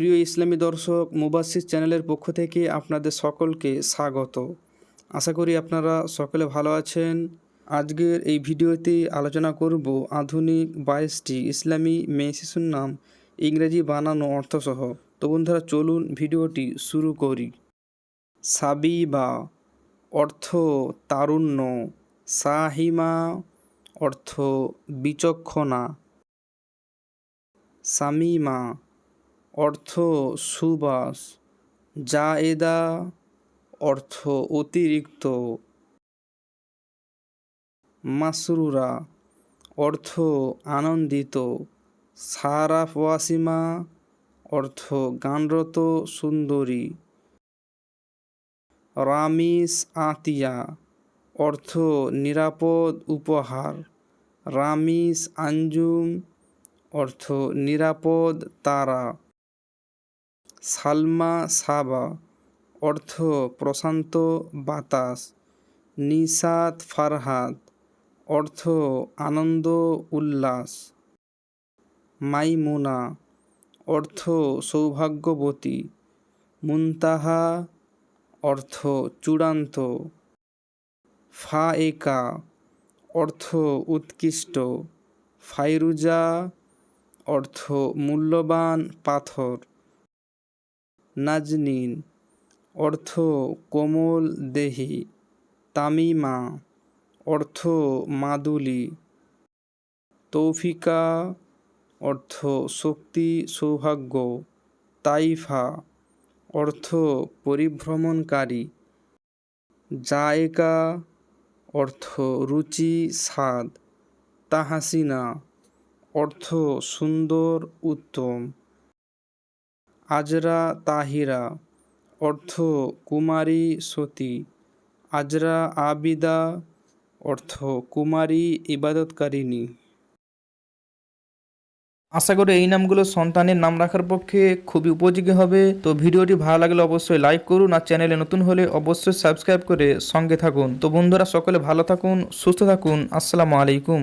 প্রিয় ইসলামী দর্শক মুবাসির চ্যানেলের পক্ষ থেকে আপনাদের সকলকে স্বাগত। আশা করি আপনারা সকলে ভালো আছেন। আজকের এই ভিডিওতে আলোচনা করব আধুনিক বাইশটি ইসলামী মেয়ে শিশুর নাম ইংরেজি বানানো অর্থসহ। তো বন্ধুরা, চলুন ভিডিওটি শুরু করি। সাবিবা অর্থ তারুণ্য, সাহিমা অর্থ বিচক্ষণা, সামিমা অর্থ সুবাস, জায়েদা অর্থ অতিরিক্ত। মাসরুরা অর্থ আনন্দিত। সারাফ ওয়াসিমা অর্থ গানরত সুন্দরী। রামিস আতিয়া অর্থ নিরাপদ উপহার। রামিস আঞ্জুম অর্থ নিরাপদ তারা। সালমা সাবা, অর্থ প্রশান্ত বাতাস নিসাত ফারহাদ, অর্থ আনন্দ উল্লাস। মাইমুনা, অর্থ সৌভাগ্যবতী। মুনতাহা, অর্থ চূড়ান্ত। ফাএকা অর্থ উৎকৃষ্ট। ফাইরুজা, অর্থ মূল্যবান পাথর। নাজনীন, অর্থ কোমল দেহি, তামিমা, অর্থ মাদুলি, তৌফিকা, অর্থ শক্তি, সৌভাগ্য, তাইফা, অর্থ পরিভ্রমণকারী জায়গা অর্থ রুচি, স্বাদ, তাহাসিনা, অর্থ সুন্দর, উত্তম। আজরা তাহিরা, অর্থ কুমারী সতী। আজরা আবিদা, অর্থ কুমারী ইবাদতকারিণী। আশা করি এই নামগুলো সন্তানের নাম রাখার পক্ষে খুবই উপযোগী হবে। তো ভিডিওটি ভালো লাগলে অবশ্যই লাইক করুন আর চ্যানেলে নতুন হলে অবশ্যই সাবস্ক্রাইব করে সঙ্গে থাকুন। তো বন্ধুরা, সকলে ভালো থাকুন, সুস্থ থাকুন। আসসালামু আলাইকুম।